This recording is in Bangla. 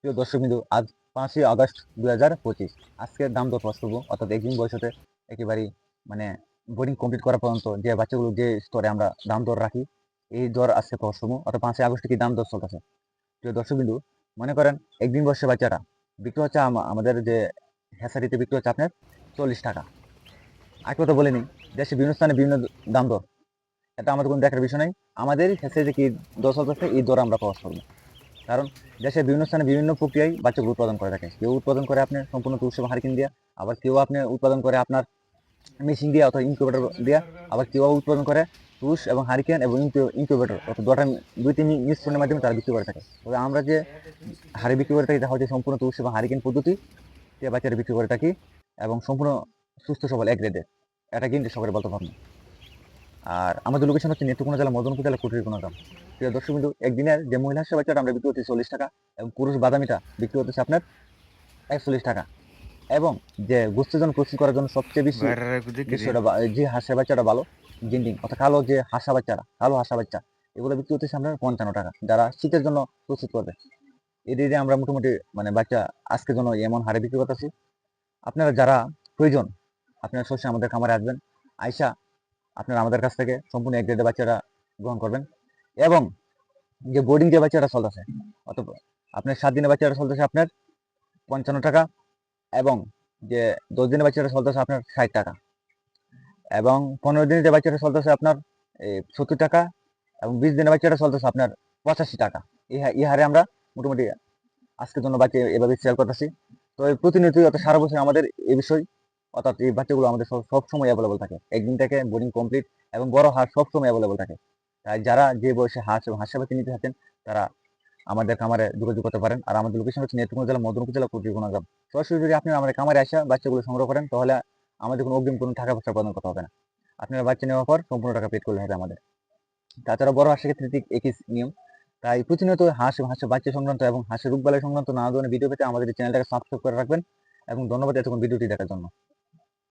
প্রিয় দর্শক বিন্দু, আজ পাঁচই আগস্ট দু হাজার পঁচিশ। আজকের দাম দর প্রশ্ন করব, অর্থাৎ একদিন বয়সতে একেবারেই মানে বোর্ডিং কমপ্লিট করা পর্যন্ত যে বাচ্চাগুলো যে স্তরে আমরা দাম দর রাখি, এই দর আজকে প্রশ্ন করব, অর্থাৎ পাঁচই আগস্টে কি দাম দর চলতেছে? প্রিয় দর্শক বিন্দু, মনে করেন একদিন বয়সে বাচ্চারা বিক্রি হচ্ছে আম- আমাদের যে হ্যাসারিতে বিক্রি হচ্ছে আপনার চল্লিশ টাকা। আর কথা বলে নিই, দেশে বিভিন্ন স্থানে বিভিন্ন দাম দর। এটা আমাদের কোনো দেখার বিষয় নেই, আমাদের হ্যাসারিতে কি দর চলতেছে, এই দর আমরা প্রকাশ করব। কারণ দেশের বিভিন্ন স্থানে বিভিন্ন প্রক্রিয়ায় বাচ্চাগুলো উৎপাদন করে থাকে। কেউ উৎপাদন করে আপনার সম্পূর্ণ তুষ এবং হারিকেন দিয়ে, আবার কেউ আপনি উৎপাদন করে আপনার মেশিন দিয়ে অথবা ইনকিউবেটর দিয়ে, আবার কেউ উৎপাদন করে তুষ এবং হারিকেন এবং ইনকিউবেটর অর্থাৎ দুটা দুই তিন মিশ্রণের মাধ্যমে তারা বিক্রি করে থাকে। তবে আমরা যে হাড়ি বিক্রি করে থাকি তা হচ্ছে সম্পূর্ণ তুষ এবং হারিকেন পদ্ধতি যে বাচ্চারা বিক্রি করে থাকি এবং সম্পূর্ণ সুস্থ সবল এক রেডে এটা কিন্তু সকলে বলতে পারব আর আমাদের লোকেশন হচ্ছে নেত্রকোনা জেলা মদনপুর জেলা কুটির কোনো গ্রাম। প্রিয় দর্শক বিন্দু একদিনের যে মহিলা হিসেবে বাচ্চাটা আমরা বিক্রি করছি চল্লিশ টাকা এবং পুরুষ বাদামিটা বিক্রি হতেছে আপনার একচল্লিশ টাকা। এবং যে গোস্তের প্রস্তুত করার জন্য সবচেয়ে বেশি যে হাঁসের বাচ্চাটা ভালো জিন্ডিং অর্থাৎ কালো যে হাঁসা বাচ্চারা কালো হাঁসা বাচ্চা এগুলো বিক্রি হতেছে আপনার পঞ্চান্ন টাকা। যারা শীতের জন্য প্রস্তুত করবে এই দিয়ে আমরা মোটামুটি মানে বাচ্চা আজকের জন্য এমন হারে বিক্রি করতেছি। আপনারা যারা প্রয়োজন আপনারা সবসময় আমাদের খামারে আসবেন। আইসা আপনারা আমাদের কাছ থেকে সম্পূর্ণ এক গ্রেডের বাচ্চারা গ্রহণ করবেন। এবং যে বোর্ডিং যে বাচ্চাটা চলতেছে অথবা আপনার সাত দিনের বাচ্চাটা চলতেছে আপনার পঞ্চান্ন টাকা এবং যে দশ দিনের বাচ্চাটা চলতেছে আপনার ষাট টাকা। এবং পনেরো দিনের যে বাচ্চাটা চলতেছে আপনার সত্তর টাকা এবং বিশ দিনের বাচ্চাটা চলতেছে আপনার পঁচাশি টাকা। এই হা- এই হারে আমরা মোটামুটি আজকের জন্য বাচ্চা এভাবে সেল করতেছি। তো এই প্রতিনিয়তই অর্থাৎ সারা বছর আমাদের এ বিষয় অর্থাৎ এই বাচ্চাগুলো আমাদের সব সব সময় অ্যাভেলেবল থাকে। একদিন থেকে বোর্ডিং কমপ্লিট এবং বড় হাঁস সব সময় অ্যাভেলেবল থাকে। তাই যারা যে বয়সে হাঁস এবং হাঁসের বাচ্চা নিতে থাকেন, তারা আমাদের খামারে যোগাযোগ করতে পারেন। আর আমাদের লোকেশন হচ্ছে নেত্রকোনা জেলা, মদনপুর জেলা কুটিরকোনা গ্রাম। সরাসরি যদি আপনি আমাদের খামারে আসা বাচ্চাগুলো সংগ্রহ করেন, তাহলে আমাদের কোনো অগ্রিম কোনো টাকা পয়সা প্রদান করতে হবে না। আপনারা বাচ্চা নেওয়ার পর সম্পূর্ণ টাকা পেড করলে হবে আমাদের। তাছাড়া বড় হাঁসের ক্ষেত্রে ঠিক একই নিয়ম। তাই প্রতিনিয়ত হাঁস এবং হাঁসের বাচ্চা সংক্রান্ত এবং হাঁসের রোগবালাই সংক্রান্ত নানা ধরনের ভিডিও পেতে আমাদের চ্যানেলটাকে সাবস্ক্রাইব করে রাখবেন। এবং ধন্যবাদ এতক্ষণ ভিডিওটি দেখার জন্য।